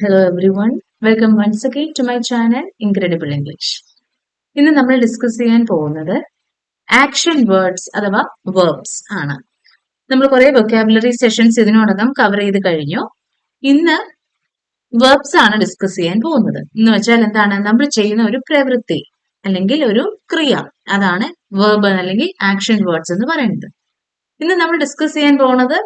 Hello everyone welcome once again to my channel incredible English ഇന്ന് നമ്മൾ discuss ചെയ്യാൻ പോകുന്നത് ആക്ഷൻ വേർഡ്സ് അഥവാ വേർബ്സ് ആണ്. നമ്മൾ കുറെ വൊക്കാബുലറി സെഷൻസ് ഇതിനോടകം കവർ ചെയ്ത് കഴിഞ്ഞു. ഇന്ന് വേർബ്സ് ആണ് ഡിസ്കസ് ചെയ്യാൻ പോകുന്നത്. എന്ന് വെച്ചാൽ എന്താണ്? നമ്മൾ ചെയ്യുന്ന ഒരു പ്രവൃത്തി അല്ലെങ്കിൽ ഒരു ക്രിയ. അതാണ് വേർബ് അല്ലെങ്കിൽ ആക്ഷൻ വേർഡ്സ് എന്ന് പറയുന്നത്. ഇന്ന് നമ്മൾ ഡിസ്കസ് ചെയ്യാൻ പോകുന്നത്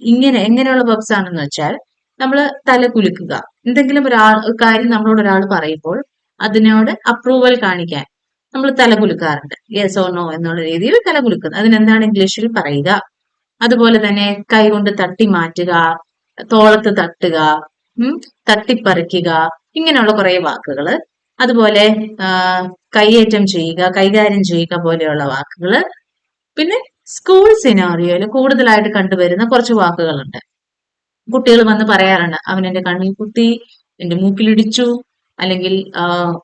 ഇങ്ങനെ എങ്ങനെയുള്ള വേർബ്സ് ആണെന്ന് വെച്ചാൽ നമ്മൾ തല കുലുക്കുക. എന്തെങ്കിലും ഒരാൾ ഒരു കാര്യം നമ്മളോട് ഒരാൾ പറയുമ്പോൾ അതിനോട് അപ്രൂവൽ കാണിക്കാൻ നമ്മൾ തല കുലുക്കാറുണ്ട്. യെസ് ഓ നോ എന്നുള്ള രീതിയിൽ തല കുലുക്കുന്നത് അതിനെന്താണ് ഇംഗ്ലീഷിൽ പറയുക? അതുപോലെ തന്നെ കൈ കൊണ്ട് തട്ടി മാറ്റുക തോളത്ത് തട്ടുക തട്ടിപ്പറിക്കുക ഇങ്ങനെയുള്ള കുറെ വാക്കുകൾ അതുപോലെ കൈയേറ്റം ചെയ്യുക കൈകാര്യം ചെയ്യുക പോലെയുള്ള വാക്കുകൾ പിന്നെ സ്കൂൾ സിനാറിയോയിൽ കൂടുതലായിട്ട് കണ്ടുവരുന്ന കുറച്ച് വാക്കുകളുണ്ട്. കുട്ടികൾ വന്ന് പറയാറുണ്ട് അവൻ എന്റെ കണ്ണിൽ കുത്തി എന്റെ മൂക്കിലിടിച്ചു അല്ലെങ്കിൽ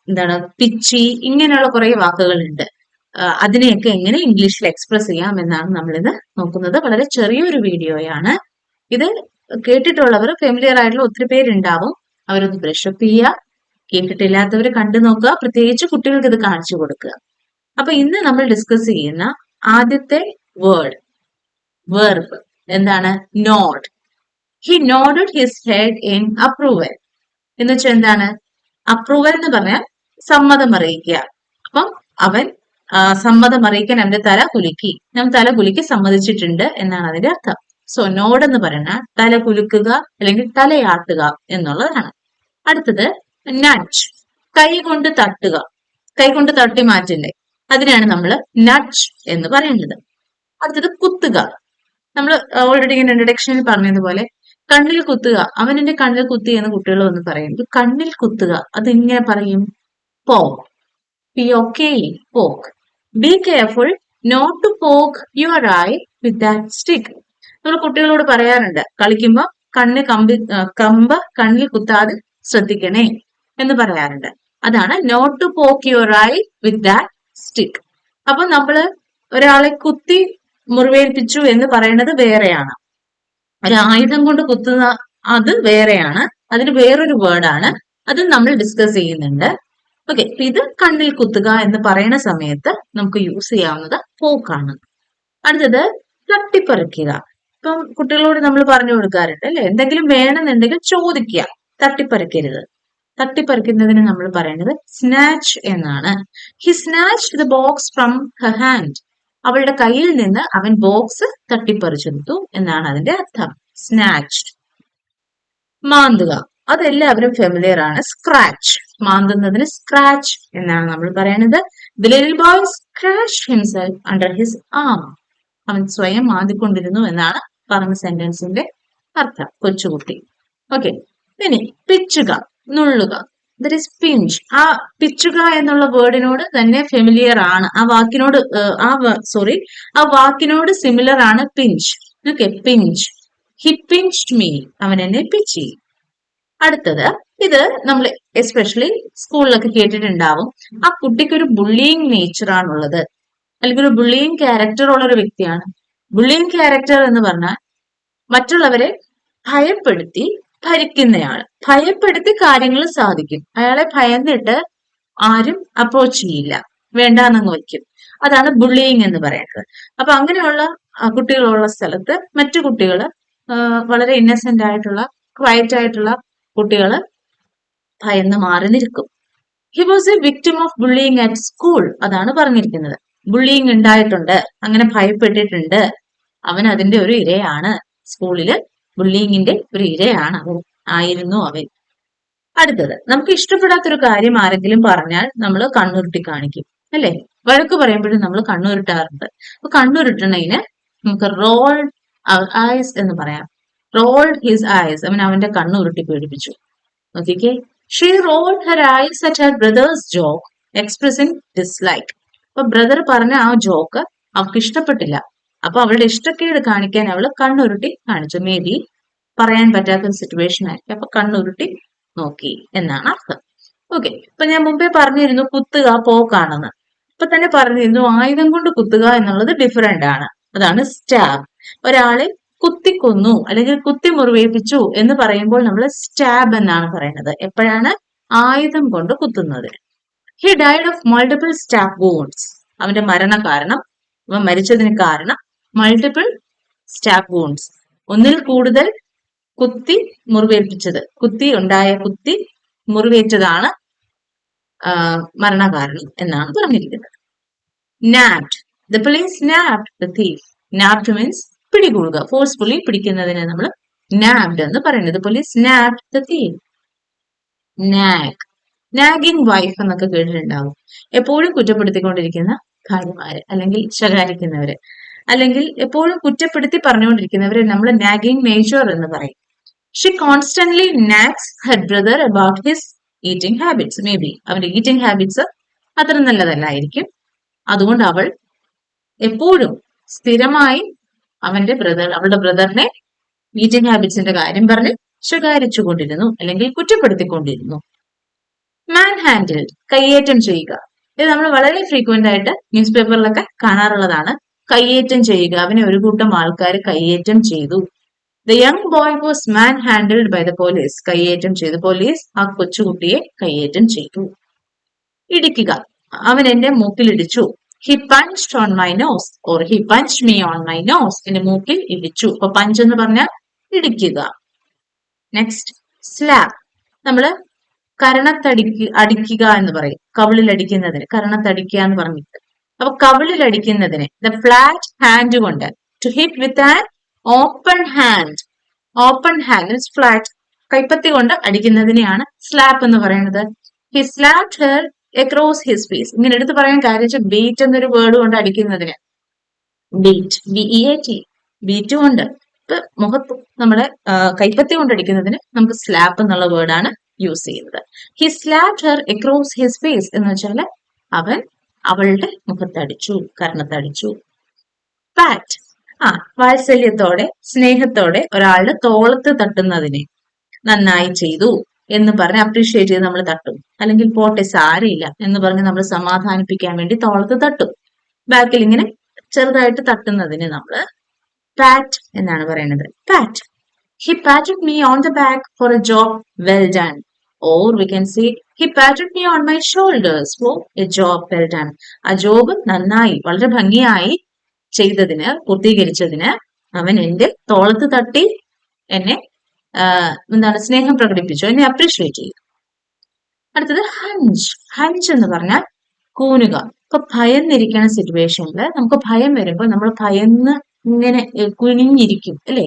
എന്താണ് പിച്ചി ഇങ്ങനെയുള്ള കുറെ വാക്കുകളുണ്ട്. അതിനെയൊക്കെ എങ്ങനെ ഇംഗ്ലീഷിൽ എക്സ്പ്രസ് ചെയ്യാം എന്നാണ് നമ്മളിത് നോക്കുന്നത്. വളരെ ചെറിയൊരു വീഡിയോയാണ്. ഇത് കേട്ടിട്ടുള്ളവർ ഫെമിലിയർ ആയിട്ടുള്ള ഒത്തിരി പേരുണ്ടാവും. അവരൊന്ന് ബ്രഷപ്പ് ചെയ്യുക. കേട്ടിട്ടില്ലാത്തവർ കണ്ടു നോക്കുക. പ്രത്യേകിച്ച് കുട്ടികൾക്ക് ഇത് കാണിച്ചു കൊടുക്കുക. അപ്പൊ ഇന്ന് നമ്മൾ ഡിസ്കസ് ചെയ്യുന്ന ആദ്യത്തെ വേർഡ് വെർബ്. എന്താണ്? Nod. He nodded his head in approval എന്ന് വെച്ചാൽ എന്താണ് അപ്രൂവൽ എന്ന് പറഞ്ഞാൽ സമ്മതം അറിയിക്കുക. അപ്പം അവൻ സമ്മതം അറിയിക്കാൻ അവന്റെ തല കുലുക്കി. ഞാൻ തല കുലുക്കി സമ്മതിച്ചിട്ടുണ്ട് എന്നാണ് അതിന്റെ അർത്ഥം. സോ നോഡ് എന്ന് പറഞ്ഞാൽ തല കുലുക്കുക അല്ലെങ്കിൽ തലയാട്ടുക എന്നുള്ളതാണ്. അടുത്തത് നച്ച് കൈ കൊണ്ട് തട്ടുക. കൈ കൊണ്ട് തട്ടി മാറ്റില്ലേ? അതിനാണ് നമ്മൾ നച്ച് എന്ന് പറയുന്നത്. അടുത്തത് കുത്തുക. നമ്മൾ ഓൾറെഡി ഇങ്ങനെ ഇൻട്രഡക്ഷനിൽ പറഞ്ഞതുപോലെ കണ്ണിൽ കുത്തുക. അവൻ എന്റെ കണ്ണിൽ കുത്തി എന്ന് കുട്ടികൾ വന്ന് പറയും. കണ്ണിൽ കുത്തുക. അത് ഇങ്ങനെ പറയും? Poke. P O K poke. Be careful not to poke your eye with that stick നമ്മൾ കുട്ടികളോട് പറയാറുണ്ട്. കളിക്കുമ്പോൾ കണ്ണ് കമ്പി കമ്പ് കണ്ണിൽ കുത്താതെ ശ്രദ്ധിക്കണേ എന്ന് പറയാറുണ്ട്. അതാണ് not to poke your eye with that stick അപ്പൊ നമ്മൾ ഒരാളെ കുത്തി മുറിവേൽപ്പിച്ചു എന്ന് പറയുന്നത് വേറെയാണ്. ഒരു ആയുധം കൊണ്ട് കുത്തുന്ന അത് വേറെയാണ്. അതിന് വേറൊരു വേർഡാണ് അത് നമ്മൾ ഡിസ്കസ് ചെയ്യുന്നുണ്ട്. ഓക്കെ ഇത് കണ്ണിൽ കുത്തുക എന്ന് പറയുന്ന സമയത്ത് നമുക്ക് യൂസ് ചെയ്യാവുന്നത് പോക്കാണ്. അടുത്തത് തട്ടിപ്പറിക്കുക. ഇപ്പം കുട്ടികളോട് നമ്മൾ പറഞ്ഞു കൊടുക്കാറുണ്ട് അല്ലെ? എന്തെങ്കിലും വേണമെന്നുണ്ടെങ്കിൽ ചോദിക്കുക. തട്ടിപ്പറിക്കരുത്. തട്ടിപ്പറിക്കുന്നതിന് നമ്മൾ പറയുന്നത് സ്നാച്ച് എന്നാണ്. He snatch the box from her hand അവളുടെ കയ്യിൽ നിന്ന് അവൻ ബോക്സ് തട്ടിപ്പറിച്ചെടുത്തു എന്നാണ് അതിന്റെ അർത്ഥം. സ്നാച്ച് മാന്തുക. അതെല്ലാവരും ഫെമിലിയർ ആണ്. സ്ക്രാച്ച് മാന്തുന്നതിന് സ്ക്രാച്ച് എന്നാണ് നമ്മൾ പറയുന്നത്. The little boy scratch himself under his arm അവൻ സ്വയം മാന്തിക്കൊണ്ടിരുന്നു എന്നാണ് പറഞ്ഞ സെന്റൻസിന്റെ അർത്ഥം. കൊച്ചുകുട്ടി. ഓക്കെ ഇനി പിച്ചുക നുള്ളുക. ദർ ഇസ് പിഞ്ച് ആ പിച്ചുക എന്നുള്ള വേർഡിനോട് തന്നെ ഫെമിലിയർ ആണ്. ആ വാക്കിനോട് ആ സോറി ആ വാക്കിനോട് സിമിലർ ആണ് pinch okay pinch he pinch me അവൻ എന്നെ പിച്ചി. അടുത്തത് ഇത് നമ്മൾ എസ്പെഷ്യലി സ്കൂളിലൊക്കെ കേട്ടിട്ടുണ്ടാവും. ആ കുട്ടിക്ക് ഒരു ബുള്ളിയിങ് നേച്ചർ ആണുള്ളത്. അല്ലെങ്കിൽ ഒരു ബുള്ളിയിങ് ക്യാരക്ടർ ഉള്ള ഒരു വ്യക്തിയാണ്. ബുള്ളിയിങ് ക്യാരക്ടർ എന്ന് പറഞ്ഞാൽ മറ്റുള്ളവരെ ഭയപ്പെടുത്തി ഭരിക്കുന്നയാൾ ഭയപ്പെടുത്തി കാര്യങ്ങൾ സാധിക്കും. അയാളെ ഭയന്നിട്ട് ആരും അപ്രോച്ച് ചെയ്യില്ല. വേണ്ടാന്നങ്ങ് വയ്ക്കും അതാണ് ബുള്ളിയിങ് എന്ന് പറയുന്നത്. അപ്പൊ അങ്ങനെയുള്ള കുട്ടികളുള്ള സ്ഥലത്ത് മറ്റു കുട്ടികൾ വളരെ ഇന്നസെന്റ് ആയിട്ടുള്ള ക്വയറ്റ് ആയിട്ടുള്ള കുട്ടികൾ ഭയന്ന് മാറി നിൽക്കും. He was a victim of bullying at school അതാണ് പറഞ്ഞിരിക്കുന്നത്. ബുള്ളിയിങ് ഉണ്ടായിട്ടുണ്ട് അങ്ങനെ ഭയപ്പെട്ടിട്ടുണ്ട്. അവൻ അതിന്റെ ഒരു ഇരയാണ്. സ്കൂളിൽ ബുള്ളിയിങ്ങിന്റെ ഒരു ഇരയാണ് അവൻ. ആയിരുന്നു അവൻ. അടുത്തത് നമുക്ക് ഇഷ്ടപ്പെടാത്തൊരു കാര്യം ആരെങ്കിലും പറഞ്ഞാൽ നമ്മൾ കണ്ണുരുട്ടി കാണിക്കും അല്ലെ? വഴക്ക് പറയുമ്പോഴും നമ്മൾ കണ്ണുരുട്ടാറുണ്ട്. അപ്പൊ കണ്ണുരുട്ടണതിന് നമുക്ക് റോൾ ഐസ് എന്ന് പറയാം. റോൾ ഹിസ് ഐസ് അവൻ അവന്റെ കണ്ണുരുട്ടി പേടിപ്പിച്ചു. നോക്കിക്കേ. She roll her eyes at her brother's joke expressing dislike അപ്പൊ ബ്രദർ പറഞ്ഞ ആ ജോക്ക് അവൾക്ക് ഇഷ്ടപ്പെട്ടില്ല. അപ്പൊ അവളുടെ ഇഷ്ടക്കേട് കാണിക്കാൻ അവൾ കണ്ണുരുട്ടി കാണിച്ചു. മേ ബി പറയാൻ പറ്റാത്ത ഒരു സിറ്റുവേഷൻ ആയിരിക്കും. അപ്പൊ കണ്ണുരുട്ടി നോക്കി എന്നാണ് അർത്ഥം. ഓക്കെ ഇപ്പൊ ഞാൻ മുമ്പേ പറഞ്ഞിരുന്നു കുത്തുക പോക്കാണെന്ന്. ഇപ്പൊ തന്നെ പറഞ്ഞിരുന്നു ആയുധം കൊണ്ട് കുത്തുക എന്നുള്ളത് ഡിഫറെന്റ് ആണ്. അതാണ് സ്റ്റാബ് ഒരാളെ കുത്തിക്കൊന്നു അല്ലെങ്കിൽ കുത്തി മുറിവേൽപ്പിച്ചു എന്ന് പറയുമ്പോൾ നമ്മൾ സ്റ്റാബ് എന്നാണ് പറയുന്നത്. എപ്പോഴാണ്? ആയുധം കൊണ്ട് കുത്തുന്നത്. He died of multiple stab wounds അവന്റെ മരണ കാരണം അവൻ മരിച്ചതിന് കാരണം മൾട്ടിപ്പിൾ സ്റ്റാബ് വൂൺസ് ഒന്നിൽ കൂടുതൽ കുത്തി മുറിവേൽപ്പിച്ചത്. കുത്തി ഉണ്ടായ കുത്തി മുറിവേറ്റതാണ് മരണകാരണം എന്നാണ് പറഞ്ഞിരിക്കുന്നത്. Nabbed the police nabbed the thief nabbed means പിടികൂടുക. Forcefully പിടിക്കുന്നതിനെ നമ്മൾ നാപ്ഡ് എന്ന് പറയുന്നത്. Police nabbed the thief nag nagging wife എന്നൊക്കെ കേട്ടിട്ടുണ്ടാവും. എപ്പോഴും കുറ്റപ്പെടുത്തിക്കൊണ്ടിരിക്കുന്ന ഭാര്യമാര് അല്ലെങ്കിൽ ശകാരിക്കുന്നവര്. അല്ലെങ്കിൽ എപ്പോഴും കുറ്റപ്പെടുത്തി പറഞ്ഞുകൊണ്ടിരിക്കുന്നവരെ നമ്മൾ നാഗിങ് മേജർ എന്ന് പറയും. She constantly nags her brother about his eating habits may be അവന്റെ ഈറ്റിംഗ് ഹാബിറ്റ്സ് അത്ര നല്ലതല്ലായിരിക്കും. അതുകൊണ്ട് അവൾ എപ്പോഴും സ്ഥിരമായി അവന്റെ ബ്രദർ അവളുടെ ബ്രദറിനെ ഈറ്റിംഗ് ഹാബിറ്റ്സിന്റെ കാര്യം പറഞ്ഞ് ശകാരിച്ചുകൊണ്ടിരുന്നു അല്ലെങ്കിൽ കുറ്റപ്പെടുത്തിക്കൊണ്ടിരുന്നു. മാൻ ഹാൻഡിൽ കയ്യേറ്റം ചെയ്യുക. ഇത് നമ്മൾ വളരെ ഫ്രീക്വന്റ് ആയിട്ട് ന്യൂസ് പേപ്പറിലൊക്കെ കാണാറുള്ളതാണ്. കയ്യേറ്റം ചെയ്യുക. അവനെ ഒരു കൂട്ടം ആൾക്കാർ കയ്യേറ്റം ചെയ്തു. The young boy was manhandled by the police കയ്യേറ്റം ചെയ്തു. പോലീസ് ആ കൊച്ചുകുട്ടിയെ കയ്യേറ്റം ചെയ്തു. ഇടിക്കുക. അവൻ എന്റെ മൂക്കിലിടിച്ചു. He punched on my nose or he punch me on my nose എന്റെ മൂക്കിൽ ഇടിച്ചു. അപ്പൊ പഞ്ച് എന്ന് പറഞ്ഞാൽ ഇടിക്കുക. നെക്സ്റ്റ് സ്ലാബ് നമ്മൾ കരണത്തടിക്ക് അടിക്കുക എന്ന് പറയും. കവിളിൽ അടിക്കുന്നതിന് കരണത്തടിക്കുക എന്ന് പറഞ്ഞിട്ട്. അപ്പൊ കവിളിൽ അടിക്കുന്നതിന് ദ ഫ്ലാറ്റ് ഹാൻഡ് കൊണ്ട് to hit with an open hand open hand means flat കൈപ്പത്തി കൊണ്ട് അടിക്കുന്നതിനെയാണ് സ്ലാപ്പ് എന്ന് പറയുന്നത്. He slapped her across his face ഇങ്ങനെ എടുത്ത് പറയാൻ കാര്യം ബീറ്റ് എന്നൊരു വേർഡ് കൊണ്ട് അടിക്കുന്നതിന്. Beat B E A T beat കൊണ്ട്. മുഖത്ത് നമ്മുടെ കൈപ്പത്തി കൊണ്ട് അടിക്കുന്നതിന് നമുക്ക് സ്ലാപ്പ് എന്നുള്ള വേർഡാണ് യൂസ് ചെയ്യുന്നത്. He slapped her across his face എന്ന് വെച്ചാൽ അവൻ അവളുടെ മുഖത്തടിച്ചു കർണത്തടിച്ചു പാറ്റ് ആ വാത്സല്യത്തോടെ സ്നേഹത്തോടെ ഒരാളുടെ തോളത്ത് തട്ടുന്നതിനെ നന്നായി ചെയ്തു എന്ന് പറഞ്ഞ് അപ്രീഷിയേറ്റ് ചെയ്ത് നമ്മൾ തട്ടും. അല്ലെങ്കിൽ പോട്ടെ സാരയില്ല എന്ന് പറഞ്ഞ് നമ്മൾ സമാധാനിപ്പിക്കാൻ വേണ്ടി തോളത്ത് തട്ടും. ബാക്കിൽ ഇങ്ങനെ ചെറുതായിട്ട് തട്ടുന്നതിന് നമ്മൾ പാറ്റ് എന്നാണ് പറയുന്നത്. Pat he patted me on the back for a job well done or we can say he patted me on my shoulders for a job well done ആ ജോബ് നന്നായി വളരെ ഭംഗിയായി ചെയ്തതിന് പൂർത്തീകരിച്ചതിന് അവൻ എന്റെ തോളത്ത് തട്ടി എന്നെ എന്താണ് സ്നേഹം പ്രകടിപ്പിച്ചു. എന്നെ അപ്രീഷിയേറ്റ് ചെയ്തു. അടുത്തത് ഹഞ്ച്. ഹഞ്ച് എന്ന് പറഞ്ഞാൽ കൂനുക. ഇപ്പൊ ഭയന്നിരിക്കുന്ന സിറ്റുവേഷനിൽ നമുക്ക് ഭയം വരുമ്പോൾ നമ്മൾ ഭയന്ന് ഇങ്ങനെ കുനിഞ്ഞിരിക്കും അല്ലെ?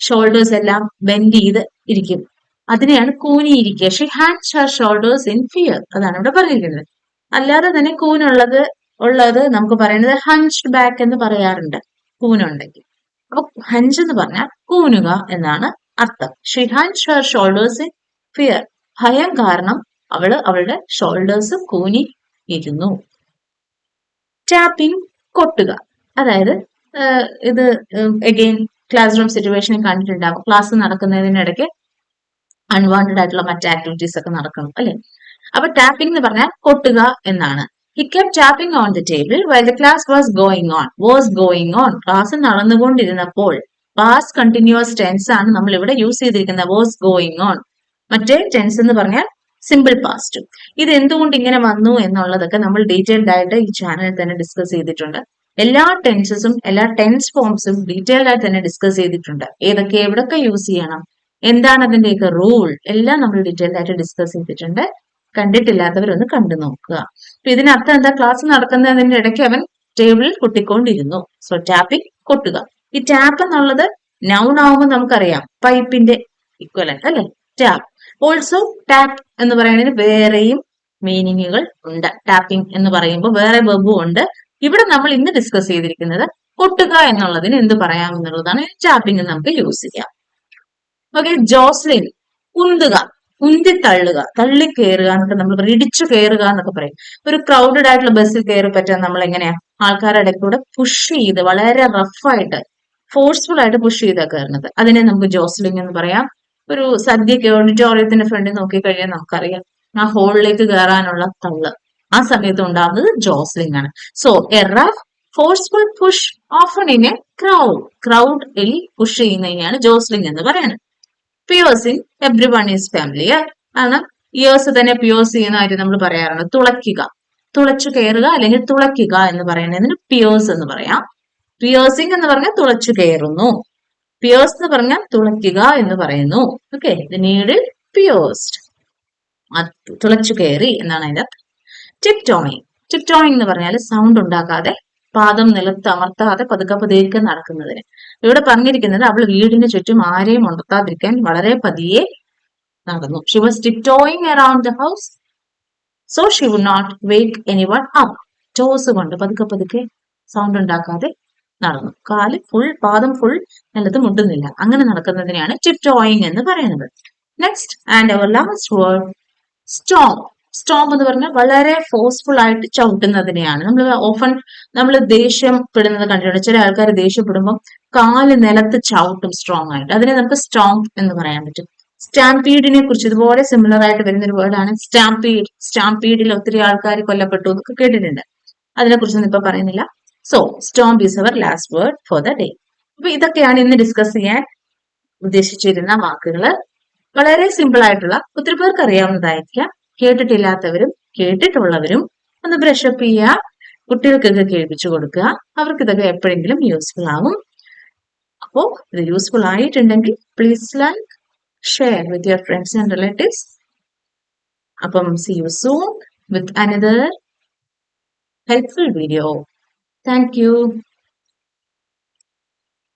ഷോൾഡേഴ്സ് എല്ലാം ബെൻഡ് ചെയ്ത് ഇരിക്കും. അതിനെയാണ് കൂനിയിരിക്കുക. She hunches her shoulders in fear അതാണ് ഇവിടെ പറഞ്ഞിരിക്കുന്നത്. അല്ലാതെ തന്നെ കൂനുള്ളത് ഉള്ളത് നമുക്ക് പറയുന്നത് ഹഞ്ച്ഡ് ബാക്ക് എന്ന് പറയാറുണ്ട്. കൂനുണ്ടെങ്കിൽ. അപ്പൊ ഹഞ്ച് എന്ന് പറഞ്ഞാൽ കൂനുക എന്നാണ് അർത്ഥം. She hunches her shoulders in fear ഭയം കാരണം അവൾ അവളുടെ ഷോൾഡേഴ്സ് കൂനി ഇരുന്നു ടാപ്പിംഗ് കൊട്ടുക. അതായത് ഇത് എഗെയിൻ ക്ലാസ് റൂം സിറ്റുവേഷനിൽ കണ്ടിട്ടുണ്ടാവും. ക്ലാസ് നടക്കുന്നതിനിടയ്ക്ക് അൺവാണ്ടഡ് ആയിട്ടുള്ള മറ്റ് ആക്ടിവിറ്റീസ് ഒക്കെ നടക്കണം അല്ലെ? അപ്പൊ ടാപ്പിംഗ് എന്ന് പറഞ്ഞാൽ കൊട്ടുക എന്നാണ്. He kept tapping on the table while the class was going on was going on class നടന്നുകൊണ്ടിരുന്നപ്പോൾ past continuous tense ആണ് നമ്മൾ ഇവിടെ യൂസ് ചെയ്തിരിക്കുന്നത്. വാസ് ഗോയിങ് ഓൺ മറ്റേ ടെൻസ് എന്ന് പറഞ്ഞാൽ സിമ്പിൾ പാസ്റ്റ് ഇത് എന്തുകൊണ്ട് ഇങ്ങനെ വന്നു എന്നുള്ളതൊക്കെ നമ്മൾ ഡീറ്റെയിൽഡ് ആയിട്ട് ഈ ചാനലിൽ തന്നെ ഡിസ്കസ് ചെയ്തിട്ടുണ്ട്. എല്ലാ ടെൻസസും എല്ലാ ടെൻസ് ഫോംസും ഡീറ്റെയിൽഡ് ആയിട്ട് തന്നെ ഡിസ്കസ് ചെയ്തിട്ടുണ്ട്. ഏതൊക്കെ എവിടൊക്കെ യൂസ് ചെയ്യണം? എന്താണ് അതിന്റെയൊക്കെ റൂൾ എല്ലാം നമ്മൾ ഡീറ്റെയിൽഡ് ആയിട്ട് ഡിസ്കസ് ചെയ്തിട്ടുണ്ട്. കണ്ടിട്ടില്ലാത്തവരൊന്ന് കണ്ടു നോക്കുക. അപ്പൊ ഇതിനർത്ഥം എന്താ ക്ലാസ് നടക്കുന്നതിന്റെ ഇടയ്ക്ക് അവൻ ടേബിളിൽ കൊട്ടിക്കൊണ്ടിരുന്നു സോ ടാപ്പിംഗ് കൊട്ടുക. ഈ ടാപ്പ് എന്നുള്ളത് നൗൺ ആവുമ്പോൾ നമുക്കറിയാം. പൈപ്പിന്റെ ഇക്വലന്റ് അല്ലെ? ടാപ്പ് ഓൾസോ ടാപ്പ് എന്ന് പറയുന്നതിന് വേറെയും മീനിങ്ങുകൾ ഉണ്ട്. ടാപ്പിംഗ് എന്ന് പറയുമ്പോൾ വേറെ വെബും ഉണ്ട്. ഇവിടെ നമ്മൾ ഇന്ന് ഡിസ്കസ് ചെയ്തിരിക്കുന്നത് കൊട്ടുക എന്നുള്ളതിന് എന്ത് പറയാമെന്നുള്ളതാണ്. ടാപ്പിംഗ് നമുക്ക് യൂസ് ചെയ്യാം. ഓക്കെ ജോസ്ലിൻ ഉന്തുക ഉന്തി തള്ളുക തള്ളി കയറുക എന്നൊക്കെ നമ്മൾ പറയും ഇടിച്ചു കയറുക എന്നൊക്കെ പറയും. ഒരു ക്രൗഡഡ് ആയിട്ടുള്ള ബസ്സിൽ കയറി പറ്റാൻ നമ്മൾ എങ്ങനെയാ? ആൾക്കാരുടെ കൂടെ പുഷ് ചെയ്ത് വളരെ റഫായിട്ട് ഫോഴ്സ്ഫുൾ ആയിട്ട് പുഷ് ചെയ്താ കയറുന്നത്. അതിനെ നമുക്ക് ജോസ്ലിംഗ് എന്ന് പറയാം. ഒരു സദ്യക്ക് ഓഡിറ്റോറിയത്തിന്റെ ഫ്രണ്ടിൽ നോക്കിക്കഴിഞ്ഞാൽ നമുക്കറിയാം ആ ഹോളിലേക്ക് കയറാനുള്ള തള്ള്. ആ സമയത്ത് ഉണ്ടാകുന്നത് ജോസ്ലിംഗ് ആണ്. So a rough forceful push often in a crowd crowd push ചെയ്യുന്നതിനെയാണ് jostling എന്ന് പറയുന്നത് പിയോസിങ് എവ്രി വൺ ഈസ് ഫാമിലി ആണ്. ഇയേഴ്സ് തന്നെ പിയോസ് ചെയ്യുന്ന കാര്യം നമ്മൾ പറയാറുണ്ട്. തുളയ്ക്കുക. തുളച്ചു കയറുക അല്ലെങ്കിൽ തുളയ്ക്കുക എന്ന് പറയുന്നതിന് പിയോസ് എന്ന് പറയാം. പിയേഴ്സിംഗ് എന്ന് പറഞ്ഞാൽ തുളച്ചു കയറുന്നു. പിയോസ് എന്ന് പറഞ്ഞാൽ തുളയ്ക്കുക എന്ന് പറയുന്നു. ഓക്കെ നീഡിൽ പിയേഴ്സ്ഡ് തുളച്ചു കയറി എന്നാണ് അതിന്റെ ടിപ് ടോമിങ് ടിപ് ടോമിങ് എന്ന് പറഞ്ഞാൽ സൗണ്ട് ഉണ്ടാക്കാതെ പാദം നിലത്ത് അമർത്താതെ പതുക്കെ പതുക്കെ നടക്കുന്നതിന്. ഇവിടെ പറഞ്ഞിരിക്കുന്നത് അവൾ വീടിന് ചുറ്റും ആരെയും ഉണർത്താതിരിക്കാൻ വളരെ പതിയെ നടന്നു. She was ടിറ്റോയിങ് around the house so she would not wake anyone up toes കൊണ്ട് പതുക്കെ പതുക്കെ സൗണ്ട് ഉണ്ടാക്കാതെ നടന്നു. കാൽ ഫുൾ പാദം ഫുൾ നിലത്ത് മുട്ടുന്നില്ല. അങ്ങനെ നടക്കുന്നതിനെയാണ് ടിറ്റോയിങ് എന്ന് പറയുന്നത്. Next and our last word storm storm എന്ന് പറഞ്ഞാൽ വളരെ ഫോഴ്സ്ഫുൾ ആയിട്ട് ചവിട്ടുന്നതിനെയാണ്. നമ്മൾ ഓഫൺ നമ്മൾ ദേഷ്യപ്പെടുന്നത് കണ്ടിട്ടുണ്ട്. ചില ആൾക്കാർ ദേഷ്യപ്പെടുമ്പോൾ കാൽ നിലത്ത് ചവിട്ടും സ്ട്രോങ് ആയിട്ട്. അതിനെ നമുക്ക് സ്റ്റോം എന്ന് പറയാൻ പറ്റും. സ്റ്റാമ്പീഡിനെ കുറിച്ച് ഇതുപോലെ സിമിലർ ആയിട്ട് വരുന്ന ഒരു വേർഡാണ് സ്റ്റാമ്പീഡ് സ്റ്റാമ്പീഡിൽ ഒത്തിരി ആൾക്കാർ കൊല്ലപ്പെട്ടു എന്നൊക്കെ കേട്ടിട്ടുണ്ട്. അതിനെ കുറിച്ചൊന്നും ഇപ്പൊ പറയുന്നില്ല. So storm is our last word for the day അപ്പൊ ഇതൊക്കെയാണ് ഇന്ന് ഡിസ്കസ് ചെയ്യാൻ ഉദ്ദേശിച്ചിരുന്ന വാക്കുകൾ വളരെ സിമ്പിൾ ആയിട്ടുള്ള ഒത്തിരി പേർക്ക് അറിയാവുന്നതായിരിക്കാം. കേട്ടിട്ടില്ലാത്തവരും കേട്ടിട്ടുള്ളവരും ഒന്ന് ബ്രഷപ്പ് ചെയ്യുക. കുട്ടികൾക്കൊക്കെ കേൾപ്പിച്ചു കൊടുക്കുക. അവർക്ക് ഇതൊക്കെ എപ്പോഴെങ്കിലും യൂസ്ഫുൾ ആകും അപ്പോൾ ഇത് യൂസ്ഫുൾ ആയിട്ടുണ്ടെങ്കിൽ please like share with your friends and relatives അപ്പം see you soon with another helpful video thank you